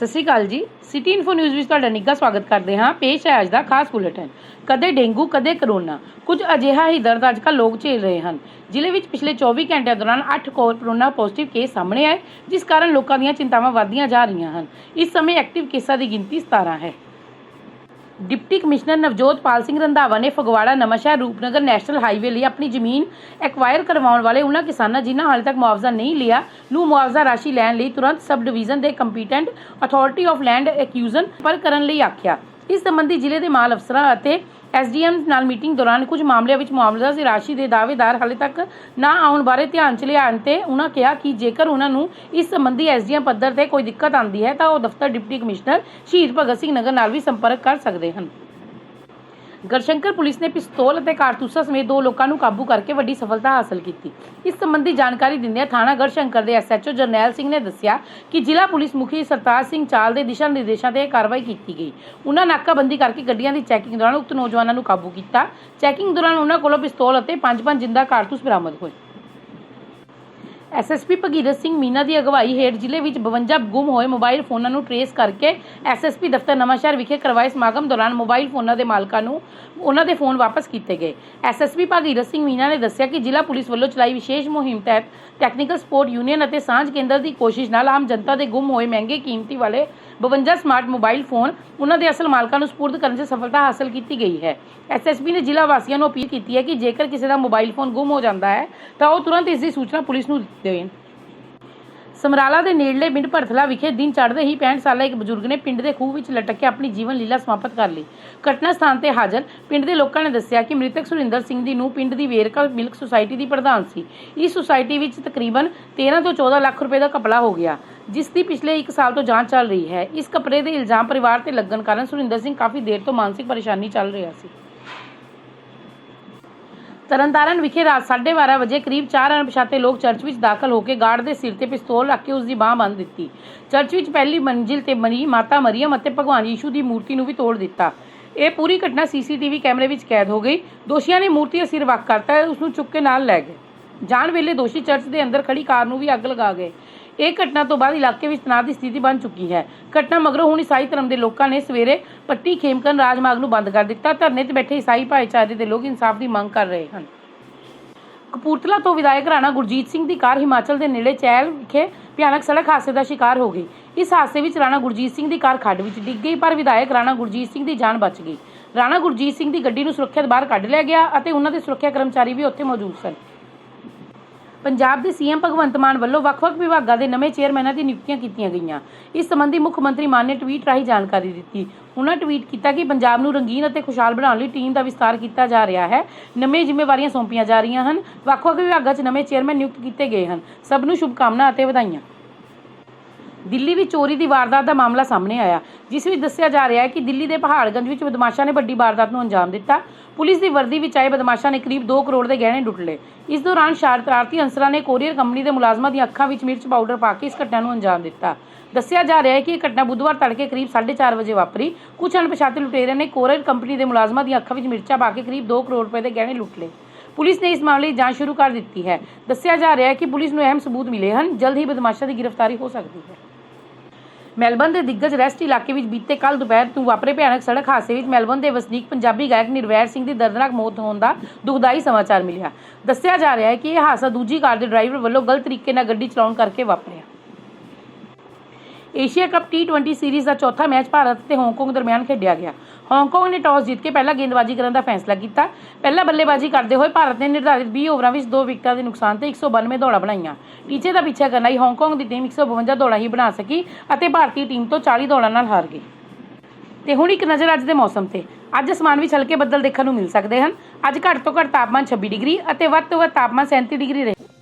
ਸਤਿ ਸ਼੍ਰੀ ਅਕਾਲ ਜੀ। City info news ਵਿੱਚ ਤੁਹਾਡਾ ਨਿੱਘਾ ਸਵਾਗਤ ਕਰਦੇ ਹਾਂ। ਪੇਸ਼ ਹੈ ਅੱਜ ਦਾ ਖਾਸ ਬੁਲੇਟਿਨ। ਕਦੇ ਡੇਂਗੂ, ਕਦੇ ਕਰੋਨਾ। ਕੁਝ ਅਜਿਹਾ ਹੀ ਦਰਦ ਅੱਜ ਕੱਲ੍ਹ ਲੋਕ ਝੇਲ ਰਹੇ ਹਨ। ਜ਼ਿਲ੍ਹੇ ਵਿੱਚ ਪਿਛਲੇ 24 ਘੰਟਿਆਂ ਦੌਰਾਨ 8 ਕੋਰ ਕਰੋਨਾ ਪੋਜ਼ਿਟਿਵ ਕੇਸ ਸਾਹਮਣੇ ਆਏ, ਜਿਸ ਕਾਰਨ ਲੋਕਾਂ ਦੀਆਂ ਚਿੰਤਾਵਾਂ ਵਧਦੀਆਂ ਜਾ ਰਹੀਆਂ ਹਨ। ਇਸ ਸਮੇਂ ਐਕਟਿਵ ਕੇਸਾਂ ਦੀ ਗਿਣਤੀ 17 ਹੈ। ਡਿਪਟੀ ਕਮਿਸ਼ਨਰ ਨਵਜੋਤ ਪਾਲ ਸਿੰਘ ਰੰਧਾਵਾ ਨੇ ਫਗਵਾੜਾ ਨਵਾਂਸ਼ਹਿਰ ਰੂਪਨਗਰ ਨੈਸ਼ਨਲ ਹਾਈਵੇ ਲਈ ਆਪਣੀ ਜ਼ਮੀਨ ਐਕਵਾਇਰ ਕਰਵਾਉਣ ਵਾਲੇ ਉਹਨਾਂ ਕਿਸਾਨਾਂ ਜਿਨ੍ਹਾਂ ਹਾਲੇ ਤੱਕ ਮੁਆਵਜ਼ਾ ਨਹੀਂ ਲਿਆ, ਨੂੰ ਮੁਆਵਜ਼ਾ ਰਾਸ਼ੀ ਲੈਣ ਲਈ ਤੁਰੰਤ ਸਬ ਡਿਵੀਜ਼ਨ ਦੇ competent authority of land acquisition ਪਰ ਕਰਨ ਲਈ ਆਖਿਆ। ਇਸ ਸੰਬੰਧੀ ਜ਼ਿਲ੍ਹੇ ਦੇ ਮਾਲ ਅਫਸਰਾਂ ਅਤੇ ਐਸਡੀਐਮ ਨਾਲ ਮੀਟਿੰਗ ਦੌਰਾਨ ਕੁਝ ਮਾਮਲਿਆਂ ਵਿੱਚ ਮੁਆਵਜ਼ਾ ਦੀ ਰਾਸ਼ੀ ਦੇ ਦਾਅਵੇਦਾਰ ਹਾਲੇ ਤੱਕ ਨਾ ਆਉਣ ਬਾਰੇ ਧਿਆਨ ਚ ਲਿਆਉਣ ਤੇ ਉਹਨਾਂ ਕਿਹਾ ਕਿ ਜੇਕਰ ਉਹਨਾਂ ਨੂੰ ਇਸ ਸੰਬੰਧੀ ਐਸਡੀਐਮ ਪੱਧਰ ਤੇ ਕੋਈ ਦਿੱਕਤ ਆਉਂਦੀ ਹੈ ਤਾਂ ਉਹ ਦਫ਼ਤਰ ਡਿਪਟੀ ਕਮਿਸ਼ਨਰ ਸ਼ਹੀਦ ਭਗਤ ਸਿੰਘ ਨਗਰ ਨਾਲ ਵੀ ਸੰਪਰਕ ਕਰ ਸਕਦੇ ਹਨ। ਗਰਸ਼ੰਕਰ ਪੁਲਿਸ ਨੇ ਪਿਸਤੌਲ ਅਤੇ ਕਾਰਤੂਸਾਂ ਸਮੇਤ ਦੋ ਲੋਕਾਂ ਨੂੰ ਕਾਬੂ ਕਰਕੇ ਵੱਡੀ ਸਫਲਤਾ ਹਾਸਲ ਕੀਤੀ। ਇਸ ਸੰਬੰਧੀ ਜਾਣਕਾਰੀ ਦਿੰਦਿਆਂ ਥਾਣਾ ਗੜਸ਼ੰਕਰ ਦੇ ਐਸਐਚਓ ਜਰਨੈਲ ਸਿੰਘ ਨੇ ਦੱਸਿਆ ਕਿ ਜ਼ਿਲ੍ਹਾ ਪੁਲਿਸ ਮੁਖੀ ਸਰਤਾਜ ਸਿੰਘ ਚਾਲ ਦੇ ਦਿਸ਼ਾ ਨਿਰਦੇਸ਼ਾਂ ਤੇ ਇਹ ਕਾਰਵਾਈ ਕੀਤੀ ਗਈ। ਉਹਨਾਂ ਨਾਕਾਬੰਦੀ ਕਰਕੇ ਗੱਡੀਆਂ ਦੀ ਚੈਕਿੰਗ ਦੌਰਾਨ ਉਕਤ ਨੌਜਵਾਨਾਂ ਨੂੰ ਕਾਬੂ ਕੀਤਾ। ਚੈਕਿੰਗ ਦੌਰਾਨ ਉਹਨਾਂ ਕੋਲੋਂ ਪਿਸਤੌਲ ਅਤੇ ਪੰਜ ਪੰਜ ਜਿੰਦਾ ਕਾਰਤੂਸ ਬਰਾਮਦ ਹੋਏ। ਐਸਐਸਪੀ ਭਗੀਰਥ ਸਿੰਘ ਮੀਨਾ ਦੀ ਅਗਵਾਈ ਹੇਠ ਜ਼ਿਲ੍ਹੇ ਵਿੱਚ 52 ਗੁੰਮ ਹੋਏ ਮੋਬਾਈਲ ਫੋਨਾਂ ਨੂੰ ਟਰੇਸ ਕਰਕੇ ਐਸਐਸਪੀ ਦਫ਼ਤਰ ਨਵਾਂਸ਼ਹਿਰ ਵਿਖੇ ਕਰਵਾਏ ਸਮਾਗਮ ਦੌਰਾਨ ਮੋਬਾਈਲ ਫੋਨਾਂ ਦੇ ਮਾਲਕਾਂ ਨੂੰ ਉਹਨਾਂ ਦੇ ਫੋਨ ਵਾਪਸ ਕੀਤੇ ਗਏ। ਐਸਐਸਪੀ ਭਗੀਰਥ ਸਿੰਘ ਮੀਨਾ ਨੇ ਦੱਸਿਆ ਕਿ ਜ਼ਿਲ੍ਹਾ ਪੁਲਿਸ ਵੱਲੋਂ ਚਲਾਈ ਵਿਸ਼ੇਸ਼ ਮੁਹਿੰਮ ਤਹਿਤ ਟੈਕਨੀਕਲ ਸਪੋਰਟ ਯੂਨੀਅਨ ਅਤੇ ਸਾਂਝ ਕੇਂਦਰ ਦੀ ਕੋਸ਼ਿਸ਼ ਨਾਲ ਆਮ ਜਨਤਾ ਦੇ ਗੁੰਮ ਹੋਏ ਮਹਿੰਗੇ ਕੀਮਤੀ ਵਾਲੇ 52 ਸਮਾਰਟ ਮੋਬਾਈਲ ਫੋਨ ਉਹਨਾਂ ਦੇ ਅਸਲ ਮਾਲਕਾਂ ਨੂੰ ਸਪੁਰਦ ਕਰਨ 'ਚ ਸਫਲਤਾ ਹਾਸਲ ਕੀਤੀ ਗਈ ਹੈ। ਐਸਐਸਪੀ ਨੇ ਜ਼ਿਲ੍ਹਾ ਵਾਸੀਆਂ ਨੂੰ ਅਪੀਲ ਕੀਤੀ ਹੈ ਕਿ ਜੇਕਰ ਕਿਸੇ ਦਾ ਮੋਬਾਈਲ ਫੋਨ ਗੁੰਮ ਹੋ ਜਾਂਦਾ ਹੈ ਤਾਂ ਉਹ ਤੁਰੰਤ ਇਸ ਦੀ ਸੂਚਨਾ ਪੁਲਿਸ ਨੂੰ ਦੇਣ ਸਮਰਾਲਾ ਦੇ ਨੇੜਲੇ ਪਿੰਡ ਭਰਥਲਾ ਵਿਖੇ ਦਿਨ ਚੜ੍ਹਦੇ ਹੀ 65 ਸਾਲਾ ਇੱਕ ਬਜ਼ੁਰਗ ਨੇ ਪਿੰਡ ਦੇ ਖੂਹ ਵਿੱਚ ਲਟਕ ਕੇ ਆਪਣੀ ਜੀਵਨ ਲੀਲਾ ਸਮਾਪਤ ਕਰ ਲਈ। ਘਟਨਾ ਸਥਾਨ ਤੇ ਹਾਜ਼ਰ ਪਿੰਡ ਦੇ ਲੋਕਾਂ ਨੇ ਦੱਸਿਆ ਕਿ ਮ੍ਰਿਤਕ ਸੁਰਿੰਦਰ ਸਿੰਘ ਦੀ ਨੂੰ ਪਿੰਡ ਦੀ ਵੇਰਕਾ ਮਿਲਕ ਸੁਸਾਇਟੀ ਦੀ ਪ੍ਰਧਾਨ ਸੀ। ਇਸ ਸੁਸਾਇਟੀ ਵਿੱਚ ਤਕਰੀਬਨ 13 ਤੋਂ 14 ਲੱਖ ਰੁਪਏ ਦਾ ਘਪਲਾ ਹੋ ਗਿਆ, ਜਿਸ ਦੀ ਪਿਛਲੇ 1 ਸਾਲ ਤੋਂ ਜਾਂਚ ਚੱਲ ਰਹੀ ਹੈ। ਇਸ ਘਪਲੇ ਦੇ ਇਲਜ਼ਾਮ ਪਰਿਵਾਰ ਤੇ ਲੱਗਣ ਕਾਰਨ ਸੁਰਿੰਦਰ ਸਿੰਘ ਕਾਫੀ ਦੇਰ ਤੋਂ ਮਾਨਸਿਕ ਪਰੇਸ਼ਾਨੀ ਚੱਲ ਰਿਹਾ ਸੀ। ਤਰਨਤਾਰਨ ਵਿਖੇ ਰਾਤ 12:30 ਵਜੇ ਕਰੀਬ ਚਾਰ ਅਣਪਛਾਤੇ ਲੋਕ ਚਰਚ ਵਿੱਚ ਦਾਖਲ ਹੋ ਕੇ ਗਾਰਡ ਦੇ ਸਿਰ ਤੇ ਪਿਸਤੌਲ ਰੱਖ ਕੇ ਉਸ ਦੀ ਬਾਹ ਬੰਨ੍ਹ ਦਿੱਤੀ। ਚਰਚ ਵਿੱਚ ਪਹਿਲੀ ਮੰਜ਼ਿਲ ਤੇ ਮਰੀ ਮਾਤਾ ਮਰੀਮ ਅਤੇ ਭਗਵਾਨ ਯੀਸ਼ੂ ਦੀ ਮੂਰਤੀ ਨੂੰ ਵੀ ਤੋੜ ਦਿੱਤਾ। ਇਹ ਪੂਰੀ ਘਟਨਾ ਸੀਸੀਟੀਵੀ ਕੈਮਰੇ ਵਿੱਚ ਕੈਦ ਹੋ ਗਈ। ਦੋਸ਼ੀਆਂ ਨੇ ਮੂਰਤੀ ਦਾ ਸਿਰ ਵੱਖ ਕਰਤਾ ਉਸ ਨੂੰ ਚੁੱਕ ਕੇ ਨਾਲ ਲੈ ਗਏ। ਜਾਣ ਵੇਲੇ ਦੋਸ਼ੀ ਚਰਚ ਦੇ ਅੰਦਰ ਖੜੀ ਕਾਰ ਨੂੰ ਵੀ ਅੱਗ ਲਗਾ ਗਏ। ਇਹ ਘਟਨਾ ਤੋਂ ਬਾਅਦ ਇਲਾਕੇ ਵਿੱਚ ਤਣਾਅ ਦੀ ਸਥਿਤੀ ਬਣ ਚੁੱਕੀ ਹੈ। ਘਟਨਾ ਮਗਰੋਂ ਹੁਣ ਈਸਾਈ ਧਰਮ ਦੇ ਲੋਕਾਂ ਨੇ ਸਵੇਰੇ ਪੱਟੀ ਖੇਮਕਰਨ ਰਾਜਮਾਰਗ ਨੂੰ ਬੰਦ ਕਰ ਦਿੱਤਾ। ਧਰਨੇ ਤੇ ਬੈਠੇ ਈਸਾਈ ਭਾਈਚਾਰੇ ਦੇ ਲੋਕ ਇਨਸਾਫ ਦੀ ਮੰਗ ਕਰ ਰਹੇ ਹਨ। ਕਪੂਰਥਲਾ ਤੋਂ ਵਿਧਾਇਕ ਰਾਣਾ ਗੁਰਜੀਤ ਸਿੰਘ ਦੀ ਕਾਰ ਹਿਮਾਚਲ ਦੇ ਨੇੜੇ ਚੈਲ ਵਿਖੇ ਭਿਆਨਕ ਸੜਕ ਹਾਦਸੇ ਦਾ ਸ਼ਿਕਾਰ ਹੋ ਗਈ। ਇਸ ਹਾਦਸੇ ਵਿੱਚ ਰਾਣਾ ਗੁਰਜੀਤ ਸਿੰਘ ਦੀ ਕਾਰ ਖੱਡ ਵਿੱਚ ਡਿੱਗ ਗਈ, ਪਰ ਵਿਧਾਇਕ ਰਾਣਾ ਗੁਰਜੀਤ ਸਿੰਘ ਦੀ ਜਾਨ ਬਚ ਗਈ। ਰਾਣਾ ਗੁਰਜੀਤ ਸਿੰਘ ਦੀ ਗੱਡੀ ਨੂੰ ਸੁਰੱਖਿਅਤ ਬਾਹਰ ਕੱਢ ਲਿਆ ਗਿਆ ਅਤੇ ਉਹਨਾਂ ਦੇ ਸੁਰੱਖਿਆ ਕਰਮਚਾਰੀ ਵੀ ਉੱਥੇ ਮੌਜੂਦ ਸਨ। ਪੰਜਾਬ ਦੇ ਸੀਐਮ ਭਗਵੰਤ ਮਾਨ ਵੱਲੋਂ ਵੱਖ-ਵੱਖ ਵਿਭਾਗਾਂ ਦੇ ਨਵੇਂ ਚੇਅਰਮੈਨਾਂ ਦੀ ਨਿਯੁਕਤੀਆਂ ਕੀਤੀਆਂ ਗਈਆਂ। ਇਸ ਸੰਬੰਧੀ ਮੁੱਖ ਮੰਤਰੀ ਮਾਨ ਨੇ ਟਵੀਟ ਰਾਹੀਂ ਜਾਣਕਾਰੀ ਦਿੱਤੀ। ਉਹਨਾਂ ਟਵੀਟ ਕੀਤਾ ਕਿ ਪੰਜਾਬ ਨੂੰ ਰੰਗੀਨ ਅਤੇ ਖੁਸ਼ਹਾਲ ਬਣਾਉਣ ਲਈ ਟੀਮ ਦਾ ਵਿਸਤਾਰ ਕੀਤਾ ਜਾ ਰਿਹਾ ਹੈ। ਨਵੇਂ ਜ਼ਿੰਮੇਵਾਰੀਆਂ ਸੌਂਪੀਆਂ ਜਾ ਰਹੀਆਂ ਹਨ। ਵੱਖ-ਵੱਖ ਵਿਭਾਗਾਂ 'ਚ ਨਵੇਂ ਚੇਅਰਮੈਨ ਨਿਯੁਕਤ ਕੀਤੇ ਗਏ ਹਨ। ਸਭ ਨੂੰ ਸ਼ੁਭਕਾਮਨਾਵਾਂ ਅਤੇ ਵਧਾਈਆਂ। ਦਿੱਲੀ ਵਿੱਚ ਚੋਰੀ ਦੀ ਵਾਰਦਾਤ ਦਾ ਮਾਮਲਾ ਸਾਹਮਣੇ ਆਇਆ, ਜਿਸ ਵਿੱਚ ਦੱਸਿਆ ਜਾ ਰਿਹਾ ਹੈ ਕਿ ਦਿੱਲੀ ਦੇ ਪਹਾੜਗੰਜ ਵਿੱਚ ਬਦਮਾਸ਼ਾਂ ਨੇ ਵੱਡੀ ਵਾਰਦਾਤ ਨੂੰ ਅੰਜਾਮ ਦਿੱਤਾ। ਪੁਲਿਸ ਦੀ ਵਰਦੀ ਵਿੱਚ ਆਏ ਬਦਮਾਸ਼ਾਂ ਨੇ ਕਰੀਬ 2 ਕਰੋੜ ਦੇ ਗਹਿਣੇ ਲੁੱਟ ਲਏ। ਇਸ ਦੌਰਾਨ ਸ਼ਰਾਰਤੀ ਅਨਸਰਾਂ ਨੇ ਕੋਰੀਅਰ ਕੰਪਨੀ ਦੇ ਮੁਲਾਜ਼ਮਾਂ ਦੀਆਂ ਅੱਖਾਂ ਵਿੱਚ ਮਿਰਚ ਪਾਊਡਰ ਪਾ ਕੇ ਇਸ ਘਟਨਾ ਨੂੰ ਅੰਜਾਮ ਦਿੱਤਾ। ਦੱਸਿਆ ਜਾ ਰਿਹਾ ਹੈ ਕਿ ਇਹ ਘਟਨਾ ਬੁੱਧਵਾਰ ਤੜਕੇ ਕਰੀਬ 4:30 ਵਜੇ ਵਾਪਰੀ। ਕੁਝ ਅਣਪਛਾਤੇ ਲੁਟੇਰਿਆਂ ਨੇ ਕੋਰੀਅਰ ਕੰਪਨੀ ਦੇ ਮੁਲਾਜ਼ਮਾਂ ਦੀਆਂ ਅੱਖਾਂ ਵਿੱਚ ਮਿਰਚਾਂ ਪਾ ਕੇ ਕਰੀਬ 2 ਕਰੋੜ ਰੁਪਏ ਦੇ ਗਹਿਣੇ ਲੁੱਟ ਲਏ। ਪੁਲਿਸ ਨੇ ਇਸ ਮਾਮਲੇ ਦੀ ਜਾਂਚ ਸ਼ੁਰੂ ਕਰ ਦਿੱਤੀ ਹੈ। ਦੱਸਿਆ ਜਾ ਰਿਹਾ ਹੈ ਕਿ ਪੁਲਿਸ ਨੂੰ ਅਹਿਮ ਸਬੂਤ ਮਿਲੇ ਹਨ। ਜਲਦ ਹੀ ਬਦਮਾਸ਼ਾਂ ਦੀ ਗ੍ਰਿਫਤਾਰੀ ਹੋ ਸਕਦੀ ਹੈ। ਮੈਲਬਨ ਦੇ ਦਿੱਗਜ ਰੈਸਟ ਇਲਾਕੇ ਵਿੱਚ ਬੀਤੇ ਕੱਲ ਦੁਪਹਿਰ ਤੋਂ ਵਾਪਰੇ ਭਿਆਨਕ ਸੜਕ ਹਾਦਸੇ ਵਿੱਚ ਮੈਲਬਨ ਦੇ ਵਸਨੀਕ ਪੰਜਾਬੀ ਗਾਇਕ ਨਿਰਵੈਰ ਸਿੰਘ ਦੀ ਦਰਦਨਾਕ ਮੌਤ ਹੋਣ ਦਾ ਦੁਖਦਾਈ ਸਮਾਚਾਰ ਮਿਲਿਆ। ਦੱਸਿਆ ਜਾ ਰਿਹਾ ਹੈ ਕਿ ਇਹ ਹਾਦਸਾ ਦੂਜੀ ਕਾਰ ਦੇ ਡਰਾਈਵਰ ਵੱਲੋਂ ਗਲਤ ਤਰੀਕੇ ਨਾਲ ਗੱਡੀ ਚਲਾਉਣ ਕਰਕੇ ਵਾਪਰਿਆ। ਏਸ਼ੀਆ ਕੱਪ T20 ਸੀਰੀਜ਼ ਦਾ ਚੌਥਾ ਮੈਚ ਭਾਰਤ ਅਤੇ ਹਾਂਗਕਾਂਗ ਦਰਮਿਆਨ ਖੇਡਿਆ ਗਿਆ। ਹਾਂਗਕਾਂਗ ਨੇ ਟਾਸ ਜਿੱਤ ਕੇ ਪਹਿਲਾਂ ਗੇਂਦਬਾਜ਼ੀ ਕਰਨ ਦਾ ਫੈਸਲਾ ਕੀਤਾ। ਪਹਿਲਾਂ ਬੱਲੇਬਾਜ਼ੀ ਕਰਦੇ ਹੋਏ ਭਾਰਤ ਨੇ ਨਿਰਧਾਰਿਤ 20 ਓਵਰਾਂ ਵਿੱਚ ਦੋ ਵਿਕਟਾਂ ਦੇ ਨੁਕਸਾਨ ਤੇ 192 ਦੌੜਾਂ ਬਣਾਈਆਂ। ਟੀਚੇ ਦਾ ਪਿੱਛਾ ਕਰਨ ਲਈ ਹਾਂਗਕਾਂਗ ਦੀ ਟੀਮ 152 ਦੌੜਾਂ ਹੀ ਬਣਾ ਸਕੀ ਅਤੇ ਭਾਰਤੀ ਟੀਮ ਤੋਂ 40 ਦੌੜਾਂ ਨਾਲ ਹਾਰ ਗਈ। ਤੇ ਹੁਣ ਇੱਕ ਨਜ਼ਰ ਅੱਜ ਦੇ ਮੌਸਮ ਤੇ। ਅੱਜ ਅਸਮਾਨ ਵਿੱਚ ਹਲਕੇ ਬੱਦਲ ਦੇਖਣ ਨੂੰ ਮਿਲ ਸਕਦੇ ਹਨ। ਅੱਜ ਘੱਟ ਤੋਂ ਘੱਟ ਤਾਪਮਾਨ 26 ਡਿਗਰੀ ਅਤੇ ਵੱਧ ਤੋਂ ਵੱਧ ਤਾਪਮਾਨ 37 ਡਿਗਰੀ ਰਹੇ